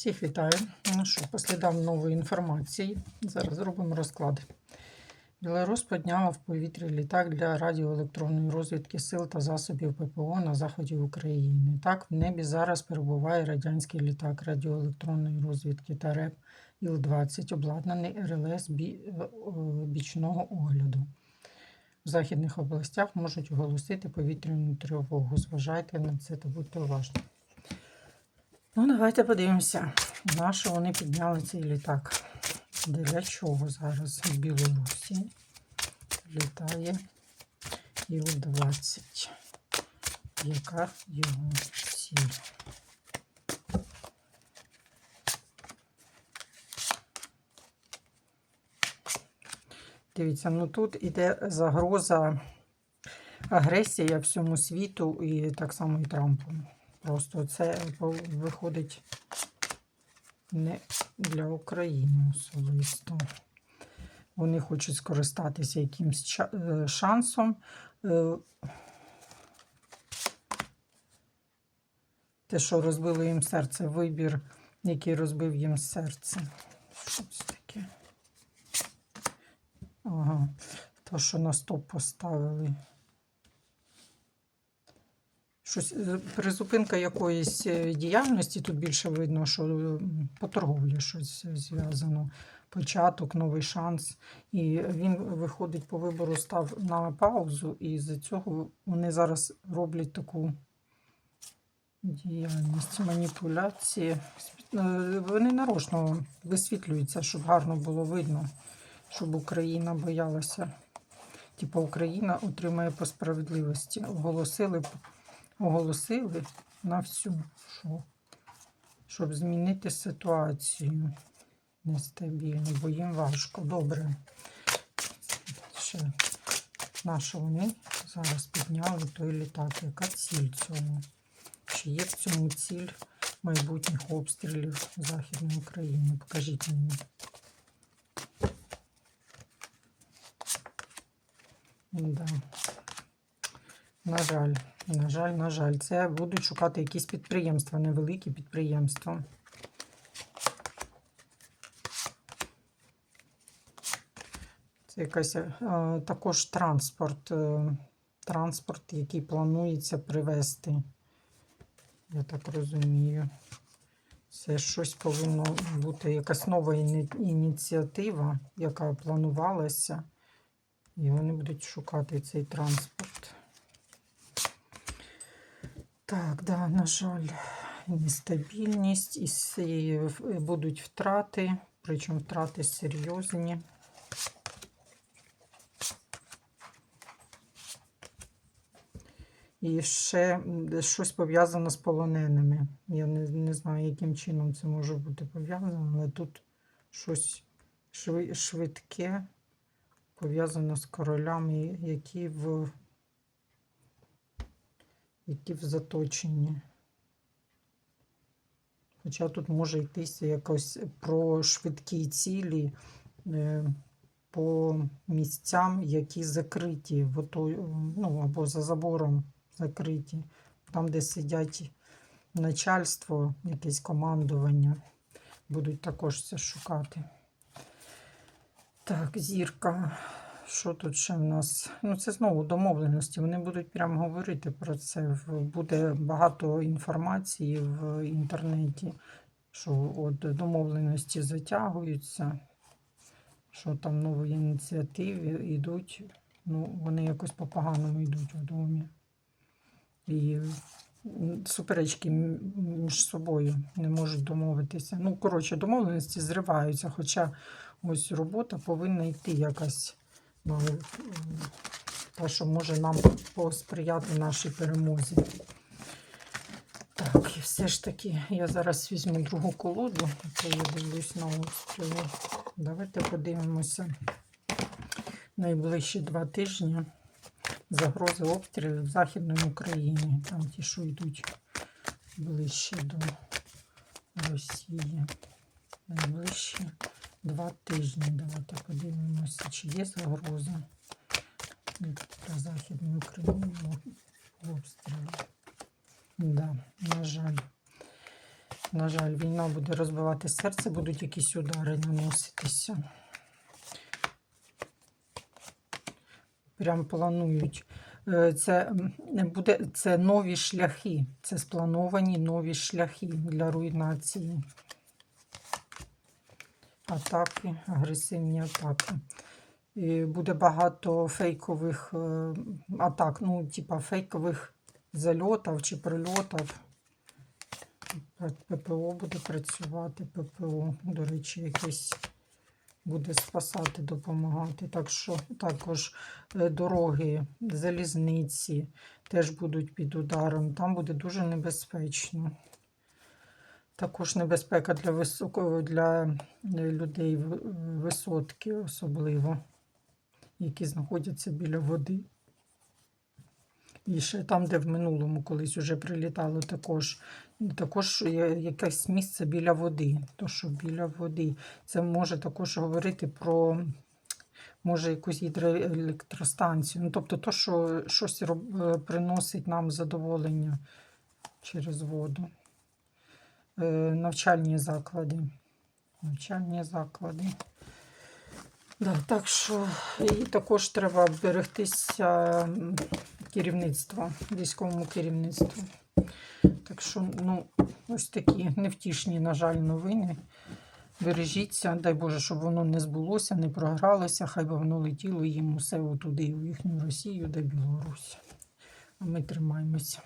Всіх вітаю. Ну що, по нової інформації. Зараз зробимо розклад. Білорусь підняла в повітрі літак для радіоелектронної розвідки сил та засобів ППО на заході України. Так, в небі зараз перебуває радянський літак радіоелектронної розвідки та РЕП Іл-20, обладнаний РЛС е, бічного огляду. В західних областях можуть оголосити повітряну тривогу. Зважайте на це та будьте уважні. Ну, давайте подивимося, на що вони підняли цей літак. Для чого зараз в Білорусі літає Іл-20? Яка його ціль? Дивіться, ну тут іде загроза, агресія всьому світу і так само і Трампу. Просто це виходить не для України особисто. Вони хочуть скористатися якимсь е, шансом. Е, Те, що розбило їм серце, вибір, який розбив їм серце. Що таке? Ага, то, що на стоп поставили. Щось, е, призупинка якоїсь е, діяльності, тут більше видно, що по торговлі щось е, зв'язано. Початок, новий шанс. І він виходить по вибору, став на паузу, і з цього вони зараз роблять таку діяльність, маніпуляції. Е, Вони нарочно висвітлюються, щоб гарно було видно, щоб Україна боялася. Типу Україна отримає по справедливості. Оголосили оголосили на всю, що, щоб змінити ситуацію нестабільно, бо їм важко. Добре. Ще на вони зараз підняли той літак? Яка ціль цього? Чи є в цьому ціль майбутніх обстрілів Західної України? Покажіть мені. Да. На жаль, на жаль, на жаль, це будуть шукати якісь підприємства, невеликі підприємства. Це якась е, також транспорт, е, транспорт, який планується привезти. Я так розумію. Це щось повинно бути якась нова ініціатива, яка планувалася, і вони будуть шукати цей транспорт. Так, да, на жаль, нестабільність і будуть втрати, причому втрати серйозні. І ще щось пов'язано з полоненими. Я не, не знаю, яким чином це може бути пов'язано, але тут щось швидке пов'язано з королями, які в які в заточенні. Хоча тут може йтися якось про швидкі цілі е, по місцям, які закриті, в отой, ну, або за забором закриті, там, де сидять начальство, якесь командування, будуть також це шукати. Так, зірка. Що тут ще в нас? Ну, це знову домовленості. Вони будуть прямо говорити про це. Буде багато інформації в інтернеті, що от домовленості затягуються, що там нові ініціативи йдуть. Ну, вони якось по-поганому йдуть в домі. І суперечки між собою не можуть домовитися. Ну, коротше, домовленості зриваються, хоча ось робота повинна йти якась. Ну, м, Та, що може нам посприяти нашій перемозі. Так, і все ж таки, я зараз візьму другу колоду, то я дивлюсь на обстріли. Давайте подивимося найближчі два тижні загрози обстрілів в Західній Україні. Там ті, що йдуть ближче до Росії. Найближчі два тижні. Давайте подивимося, чи є загроза для Західної України обстрілів. Да, на жаль. На жаль, війна буде розбивати серце, будуть якісь удари наноситися. Прям планують. Е, Це буде це нові шляхи. Це сплановані нові шляхи для руйнації. Атаки, агресивні атаки. І буде багато фейкових е, атак, ну, типа фейкових зальотів чи прильотів. ППО буде працювати, ППО, до речі, якесь буде спасати, допомагати. Так що також дороги, залізниці теж будуть під ударом. Там буде дуже небезпечно. Також небезпека для високого для е, людей висотки, особливо, які знаходяться біля води. І ще там, де в минулому колись вже прилітало, також, також якесь місце біля води. То, що біля води. Це може також говорити про може якусь гідроелектростанцію. Ну, тобто, то, що щось е, приносить нам задоволення через воду. Е, навчальні заклади. Навчальні заклади. Да, так що і також треба берегтися керівництва, військовому керівництву. Так що, ну, ось такі невтішні, на жаль, новини. Бережіться, дай Боже, щоб воно не збулося, не програлося, хай би воно летіло їм усе туди, у їхню Росію, де Білорусь. А ми тримаємося.